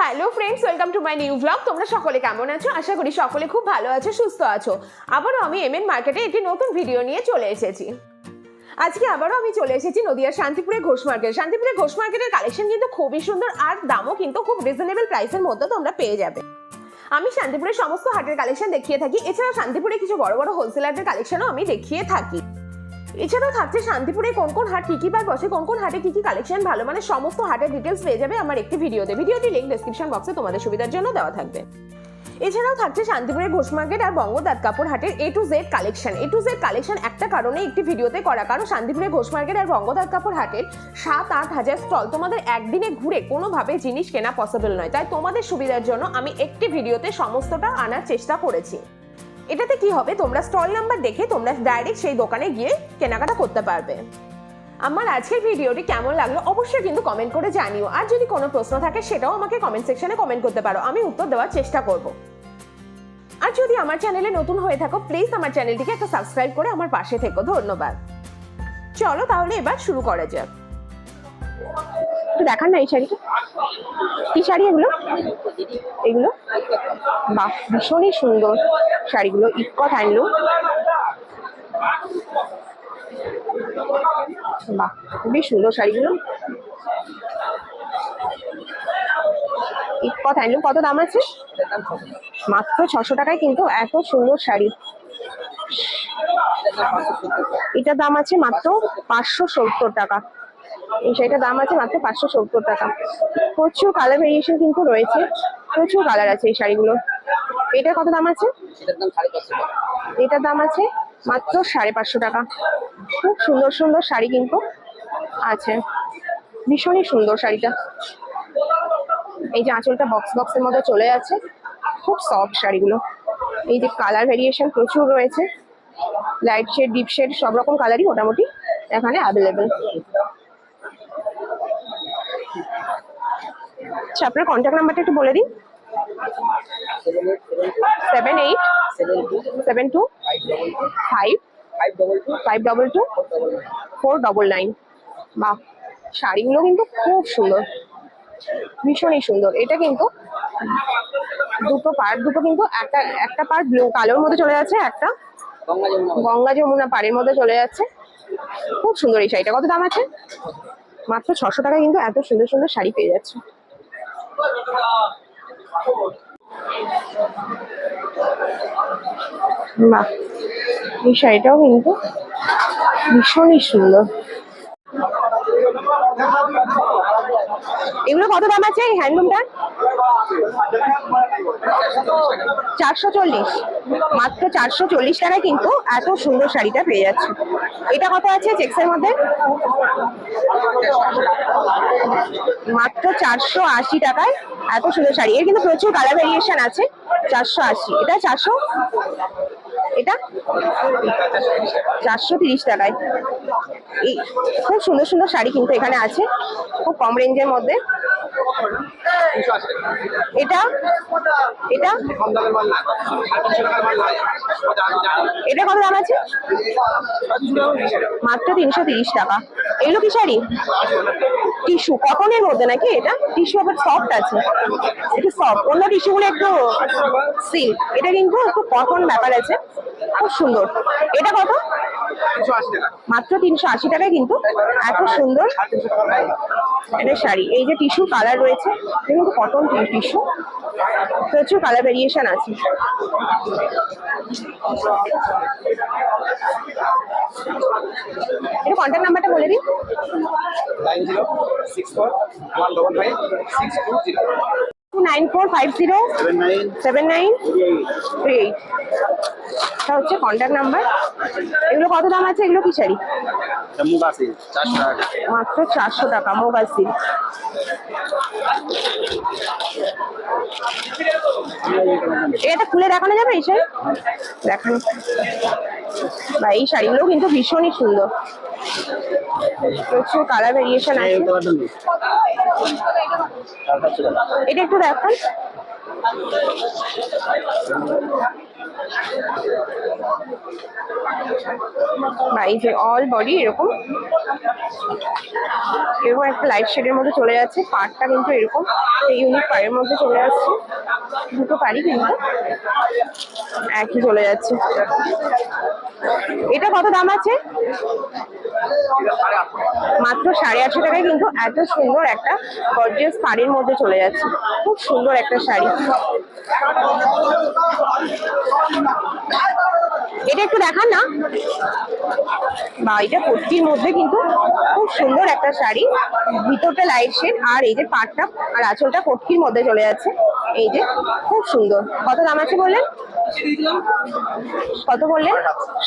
Hello friends welcome to my new blog তোমরা সকলে কেমন আছো? আশা করি সকলে খুব ভালো আছো, সুস্থ আছো। আবারও আমি এমএন মার্কেটে একটি নতুন ভিডিও নিয়ে চলে এসেছি। আজকে আবারও আমি চলে এসেছি নদিয়ার শান্তিপুরে ঘোষ মার্কেট। শান্তিপুরে ঘোষ মার্কেটের কালেকশন কিন্তু খুবই সুন্দর আর দামও কিন্তু খুব রিজনেবল প্রাইসের মধ্যে তোমরা পেয়ে যাবে। আমি শান্তিপুরের সমস্ত হাটের কালেকশন দেখিয়ে থাকি। এছাড়াও শান্তিপুরে কিছু বড় বড় হোলসেলারদের কালেকশনও আমি দেখিয়ে থাকি। এছাড়াও থাকছে শান্তিপুরে কোন কোন হাট, কি কি বার বসে, কোন কোন হাটে কি কি কালেকশন ভালো মানে সমস্ত হাটের ডিটেলস পেয়ে যাবে আমার একটি ভিডিওতে। ভিডিওটি লিঙ্ক ডেসক্রিপশন বক্সে তোমাদের সুবিধার জন্য দেওয়া থাকবে। এছাড়াও থাকছে শান্তিপুরের ঘোষ মার্কেট আর বঙ্গদাত কাপড় হাটের A to Z collection A to Z collection একটা কারণে একটি ভিডিওতে করা, কারণ শান্তিপুরের ঘোষ মার্কেট আর বঙ্গদাত কাপড় হাটের সাত আট হাজার স্টল তোমাদের একদিনে ঘুরে কোনোভাবে জিনিস কেনা পসিবল নয়। তাই তোমাদের সুবিধার জন্য আমি একটি ভিডিওতে সমস্তটা আনার চেষ্টা করেছি। এটাতে কি হবে? তোমরা স্টল নাম্বার দেখে তোমরা ডাইরেক্ট সেই দোকানে গিয়ে কেনাকাটা করতে পারবে। আমার আজকের ভিডিওটি কেমন লাগল অবশ্যই কিন্তু কমেন্ট করে জানিও। আর যদি কোনো প্রশ্ন থাকে সেটাও আমাকে কমেন্ট সেকশনে কমেন্ট করতে পারো। আমি উত্তর দেওয়ার চেষ্টা করব। আর যদি আমার চ্যানেলে নতুন হয়ে থাকো প্লিজ আমার চ্যানেলটিকে একটা সাবস্ক্রাইব করে আমার পাশে থেকো। ধন্যবাদ। চলো তাহলে এবার শুরু করা যাক। দেখান না এই শাড়িটা। কি শাড়ি এগুলো? এগুলো? বাহ ভীষণই সুন্দর শাড়িগুলো ইকট হ্যান্ডলুম। বাহ খুবই সুন্দর শাড়িগুলো। ইকট হ্যান্ডলুম কত দাম আছে? মাত্র ছশো টাকায় কিন্তু এত সুন্দর শাড়ি। এটার দাম আছে মাত্র পাঁচশো সত্তর টাকা। এই শাড়িটার দাম আছে মাত্র পাঁচশো সত্তর টাকা। প্রচুর কালার ভেরিয়েশন কিন্তু রয়েছে প্রচুর কালার আছে এই শাড়িগুলো। এটা কত দাম আছে? এটার দাম আছে মাত্র সাড়ে পাঁচশো টাকা। খুব সুন্দর সুন্দর শাড়ি কিন্তু আছে। ভীষণই সুন্দর শাড়িটা। এই যে আঁচলটা বক্স বক্সের মধ্যে চলে যাচ্ছে খুব সফট শাড়িগুলো। এই যে কালার ভেরিয়েশন প্রচুর রয়েছে। লাইট শেড ডিপ শেড সব রকম কালারই মোটামুটি এখানে অ্যাভেলেবেল আচ্ছা আপনার কন্ট্যাক্ট নাম্বারটা একটু বলে দিন। Seven eight seven two five five double two four double nine বাহ, শাড়িগুলো কিন্তু খুব সুন্দর, ভীষণই সুন্দর। এটা কিন্তু দুটো পার্ট দুটো কিন্তু একটা একটা পার্ট ব্লু কালোর মধ্যে চলে যাচ্ছে, একটা গঙ্গা যমুনা পাড়ের মধ্যে চলে যাচ্ছে। খুব সুন্দর এই শাড়িটা। কত দাম আছে? মাত্র ছশো টাকা কিন্তু এত সুন্দর সুন্দর শাড়ি পেয়ে যাচ্ছে। বাহ এই শাড়িটাও কিন্তু ভীষণই সুন্দর। এগুলো কত দাম আছে এই হ্যান্ডলুমটার চারশো চল্লিশ। মাত্র চারশো চল্লিশ টাকায় কিন্তু এত সুন্দর শাড়িটা পেয়ে যাচ্ছে। এটা কত আছে চেক্সের মধ্যে? মাত্র চারশো আশি টাকায় এত সুন্দর শাড়ি। এর কিন্তু প্রচুর কালার ভেরিয়েশন আছে। চারশো আশি। এটা চারশো? এটা? চারশো তিরিশ টাকায়। এই খুব সুন্দর সুন্দর শাড়ি কিন্তু এখানে আছে। খুব কম রেঞ্জের মধ্যে। এটা? এটা? এটা কত দাম আছে? মাত্র তিনশো তিরিশ টাকা। এগুলো কি শাড়ি? টিস্যু। কটনের মধ্যে নাকি এটা? টিস্যু আবার সফট আছে। একটু সফট অন্য টিস্যুগুলো একটু সিল্ক এটা কিন্তু একটু কটন ব্যাপার আছে। খুব সুন্দর। এটা কত? মাত্র তিনশো আশি টাকায় কিন্তু এত সুন্দর এটা শাড়ি। এই যে টিস্যু কালার রয়েছে কিন্তু কটন টিস্যু প্রচুর কালার ভেরিয়েশন আছে। এটা কন্ট্যাক্ট নাম্বারটা বলে দিন। Nine zero six four one double five six two zero. Two nine four five zero seven nine three eight এটা হচ্ছে কন্ট্যাক্ট নাম্বার এগুলো কত দাম আছে? এগুলো কি শাড়ি? মাত্র চারশো টাকা মোবাইল সিল এটা খুলে দেখানো যাবে এই শাড়ি? দেখানো। বা এই শাড়িগুলো কিন্তু ভীষণই সুন্দর। প্রচুর কালার ভেরিয়েশন আছে। এটা একটু দেখান। বা যে অল বডি এরকম। এরকম একটা লাইট শেডের মধ্যে চলে যাচ্ছে। পাড়টা কিন্তু এরকম। ইউনিক পাড়ের মধ্যে চলে যাচ্ছে। দুটো পাড়ি কিন্তু একই চলে যাচ্ছে। এটা কত দাম আছে? মাত্র সাড়ে আটশো টাকায় কিন্তু এত সুন্দর একটা গর্জিয়াস শাড়ির মধ্যে চলে যাচ্ছে। খুব সুন্দর একটা শাড়ি। এটা একটু দেখান না। বা এটা কুর্তির মধ্যে কিন্তু খুব সুন্দর একটা শাড়ি। ভিতরটা লাইট শেড আর এই যে পাটটা আর আঁচলটা পট্টির মধ্যে চলে যাচ্ছে। এই যে খুব সুন্দর। কত দাম আছে বললেন? কত বললেন?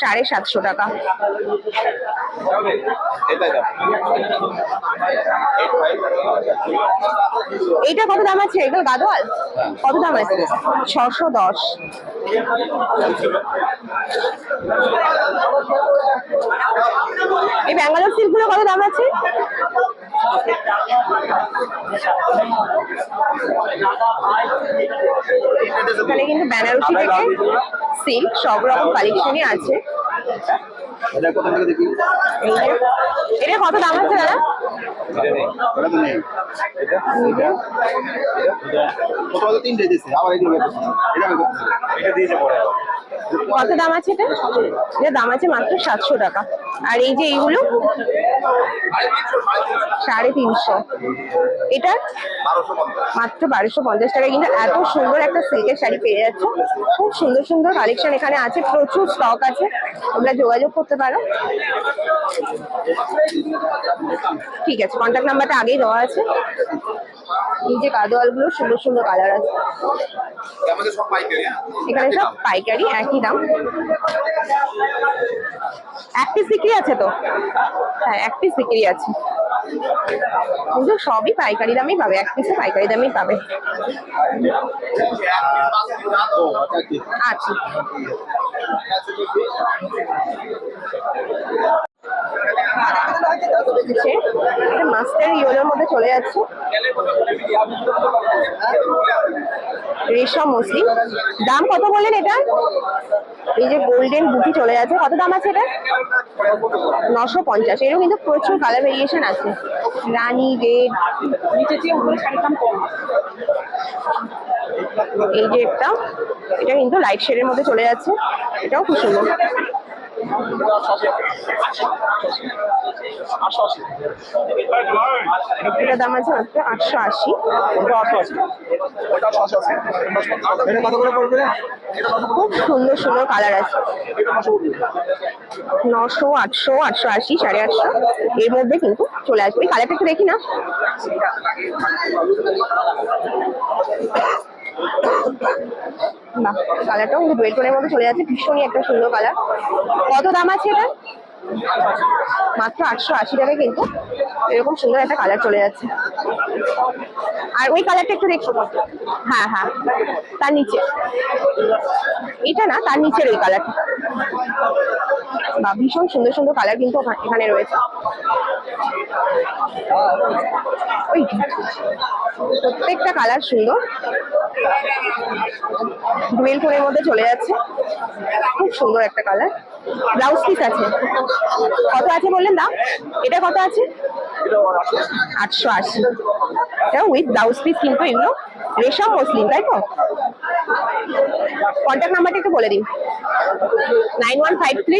সাড়ে সাতশো টাকা। এইটা কত দাম আছে? এগুলো গাদোয়াল? কত দাম আছে? ছশো দশ। এই ব্যাঙ্গালোর সিল্কগুলো কত দাম আছে? এখানে কিন্তু বেনারসি থেকে সিল্ক সব রকম কালেকশনই আছে। এটা কোথা থেকে দেখি? এটা কত দাম আছে দাদা? তো নেই। এটা? এটা? কোথাও তো তিনটে দিয়েছে আবার এগুলো এটা এটা দিয়েছে পরে কত দাম আছে এটা? এটা দাম আছে মাত্র সাতশো টাকা। আর এই যে এইগুলো? সাড়ে তিনশো। এটা? মাত্র বারোশো পঞ্চাশ টাকা কিন্তু এত সুন্দর একটা সিল্কের শাড়ি পেয়ে যাচ্ছে। খুব সুন্দর সুন্দর কালেকশন এখানে আছে। প্রচুর স্টক আছে। তোমরা যোগাযোগ করতে পারো। ঠিক আছে কন্ট্যাক্ট নাম্বারটা আগেই দেওয়া আছে। এই যে কাদোয়ালগুলো সুন্দর সুন্দর কালার আছে। এখানে সব পাইকারি, একই দাম। এক পিস বিক্রি আছে তো? হ্যাঁ এক পিস বিক্রি আছে। কিন্তু সবই পাইকারি দামেই পাবে, এক পিসে পাইকারি দামেই পাবে। আচ্ছা হচ্ছে মাস্টার ইয়েলোর মধ্যে চলে যাচ্ছে। রেশম মুসলিম দাম কত বললেন এটা? এই যে গোল্ডেন বুটি চলে যাচ্ছে। কত দাম আছে এটা? নশো পঞ্চাশ। এরও কিন্তু প্রচুর কালার ভেরিয়েশন আছে। রানী রেড। এই যে একটা, এটা কিন্তু লাইট শেডের মধ্যে চলে যাচ্ছে। এটাও খুব সুন্দর। দাম আছে আটশো আশি। এটা খুব সুন্দর সুন্দর কালার আছে। নশো, আটশো আটশো আশি, সাড়ে আটশো। এর মধ্যে কিন্তু চলে আসবে। কালারটা একটু দেখি না। বাহ কালারটাও কিন্তু ডুয়েল মধ্যে চলে যাচ্ছে, ভীষণই একটা সুন্দর কালার কত দাম আছে এটা? মাত্র আটশো আশি টাকায় কিন্তু এরকম সুন্দর একটা কালার চলে যাচ্ছে। আর ওই কালারটা একটু দেখো। হ্যাঁ হ্যাঁ তার নিচে। এটা না, তার নিচের ওই কালারটা বা ভীষণ সুন্দর সুন্দর কালার কিন্তু এখানে রয়েছে। ওই প্রত্যেকটা কালার সুন্দর। ডুয়েল টোনের মধ্যে চলে যাচ্ছে। খুব সুন্দর একটা কালার। ব্লাউজ পিস আছে। কত আছে বললেন দাম? এটা কত আছে? আটশো আশি। এটা উইথ ব্লাউজ পিস কিন্তু এগুলো রেশম মসলিন তাই তো? কন্ট্যাক্ট নাম্বারটা একটু বলে দিন। Nine one five three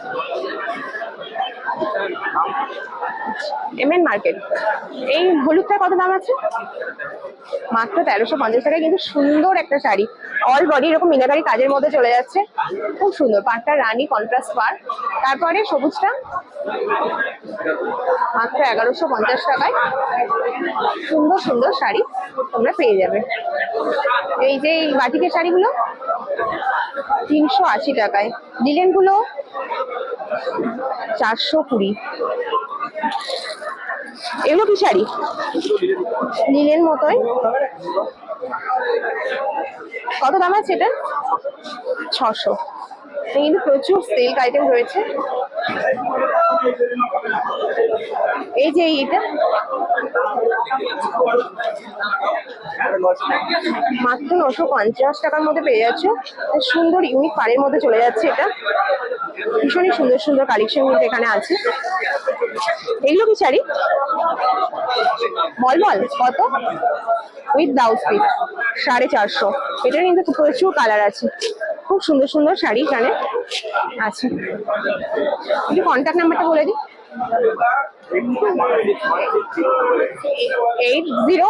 M N market এই হলুদটার কত দাম আছে? মাত্র তেরোশো পঞ্চাশ টাকায় কিন্তু সুন্দর একটা শাড়ি। অল বডি এরকম মিনাকারি কাজের মধ্যে চলে যাচ্ছে। খুব সুন্দর। পাটটা রানী কন্ট্রাস্ট পার তারপরে সবুজটা মাত্র এগারোশো পঞ্চাশ টাকায়। সুন্দর সুন্দর শাড়ি তোমরা পেয়ে যাবে। এই যে এই বাটিকের শাড়িগুলো, তিনশো আশি টাকায়। লিলেনগুলো চারশো কুড়ি। এগুলো কি শাড়ি? লিলেন মতোই। কত দাম আছে এটা? ছশো। কিন্তু প্রচুর সিল্ক আইটেম রয়েছে। এই যে এটা মাত্র নশো পঞ্চাশ টাকার মধ্যে পেয়ে যাচ্ছে। সুন্দর ইউনিক পাড়ের মধ্যে চলে যাচ্ছে এটা। ভীষণই সুন্দর সুন্দর কালেকশন কিন্তু এখানে আছে। এগুলো কি শাড়ি? বল কত? উইথ ব্লাউজ পিস সাড়ে চারশো। এটা কিন্তু প্রচুর কালার আছে। খুব সুন্দর সুন্দর শাড়ি এখানে আছে। একটু কন্ট্যাক্ট নাম্বারটা বলে দিই এইট জিরো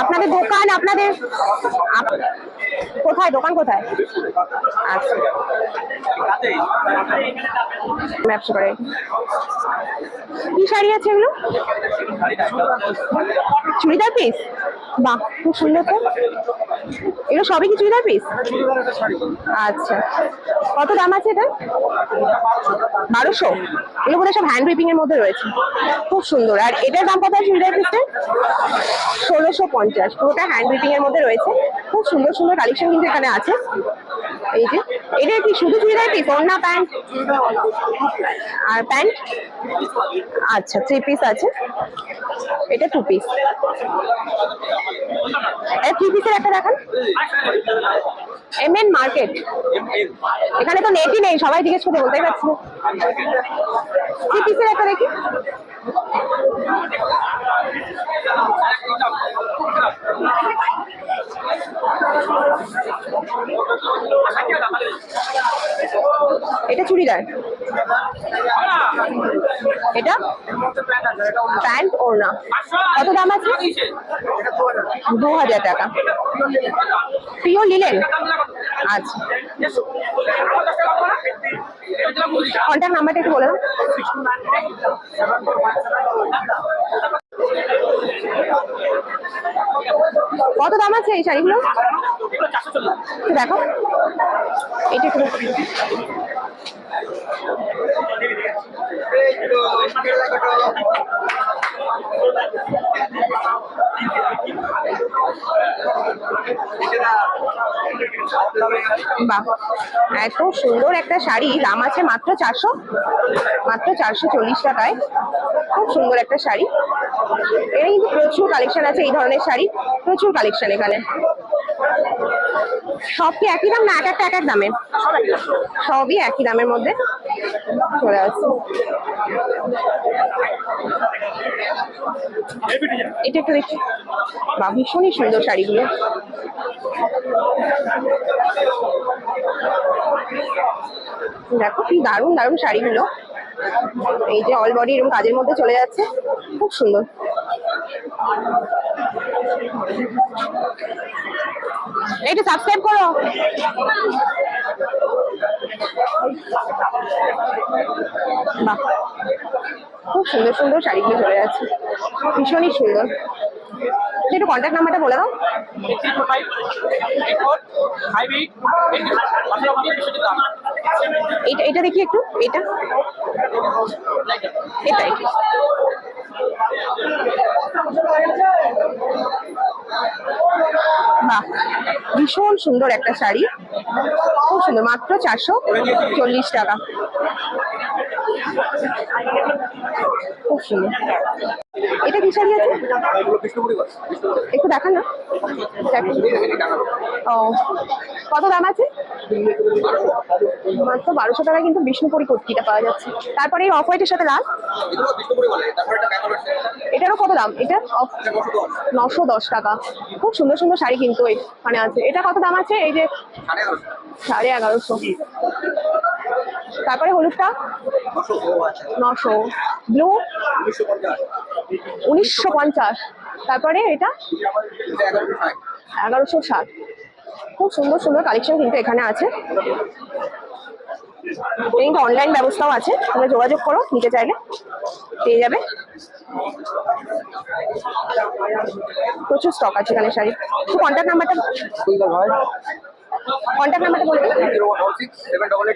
আপনাদের দোকান, আপনাদের আপ- কোথায়? দোকান কোথায়? আচ্ছা। ব্যবসা করে। কি শাড়ি আছে এগুলো? চুড়িদার পিস বাহ, খুব সুন্দর তো। এগুলো সবই কি চুড়িদার পিস আচ্ছা। কত দাম আছে এটা? বারোশো। এগুলো সব হ্যান্ড রিপিং এর মধ্যে রয়েছে। খুব সুন্দর। আর এটার দাম কত আছে? ষোলোশো পঞ্চাশ। পুরোটা হ্যান্ড মধ্যে রয়েছে। খুব সুন্দর সুন্দর কালেকশন কিন্তু এখানে আছে। এই যে, এটা শুধু পিস প্যান্ট? আর প্যান্ট? আচ্ছা থ্রি পিস আছে। এটা টু পিস এটা থ্রি পিসের একটা মার্কেট এখানে তো নেটই নেই, সবাই জিজ্ঞেস করে বলতেই পারছি থ্রি পিসের একটা দেখি। এটা চুড়িদার। এটা? প্যান্ট ওড়না। কত দাম আছে? দু হাজার টাকা। পিওর নিলেন আচ্ছা। কন্ট্যাক্ট নাম্বারটা একটু বলে দাও। কত দাম আছে এই শাড়িগুলো? দেখো। এটা একটু বাহ, এত সুন্দর একটা শাড়ি। দাম আছে মাত্র চারশো মাত্র চারশো চল্লিশ টাকায়। খুব সুন্দর একটা শাড়ি। এখানে কিন্তু প্রচুর কালেকশন আছে এই ধরনের শাড়ি। প্রচুর কালেকশন এখানে। সব কি একই দাম না, এক একটা এক এক দামে সবই একই দামের মধ্যে চলে আসছে। এটা একটু দেখি বা ভীষণই সুন্দর শাড়িগুলো। দেখো কি দারুণ দারুণ শাড়িগুলো। এই যে অল বডি এরকম কাজের মধ্যে চলে যাচ্ছে, খুব সুন্দর। একটু সাবস্ক্রাইব করো। বাহ। খুব সুন্দর সুন্দর শাড়িগুলো চলে যাচ্ছে। ভীষণই সুন্দর। একটু কন্ট্যাক্ট নাম্বারটা বলে দাও। এটা এটা দেখি একটু। এটা। এটা এটা। বাহ ভীষণ সুন্দর একটা শাড়ি। খুব সুন্দর মাত্র চারশো চল্লিশ টাকা। খুব সুন্দর এটা কি শাড়ি আছে? একটু দেখান না। ও। কত দাম আছে? মাত্র বারোশো টাকায় কিন্তু বিষ্ণুপুরি কুর্তিটা পাওয়া যাচ্ছে। তারপরে এই অফ হোয়াইটের সাথে লাল? এটারও কত দাম? এটা নশো দশ। টাকা। খুব সুন্দর সুন্দর শাড়ি কিন্তু এখানে আছে। এটা কত দাম আছে? এই যে সাড়ে এগারোশো। তারপরে হলুদটা? নশো। ব্লু উনিশশো পঞ্চাশ। তারপরে এটা এগারোশো ষাট। খুব সুন্দর সুন্দর কালেকশন কিন্তু এখানে আছে। কিন্তু অনলাইন ব্যবস্থাও আছে। তোমরা যোগাযোগ করো নিতে চাইলে পেয়ে যাবে। প্রচুর স্টক আছে এখানে শাড়ি কন্ট্যাক্ট নাম্বারটা কন্ট্যাক্ট নাম্বারটা বলবে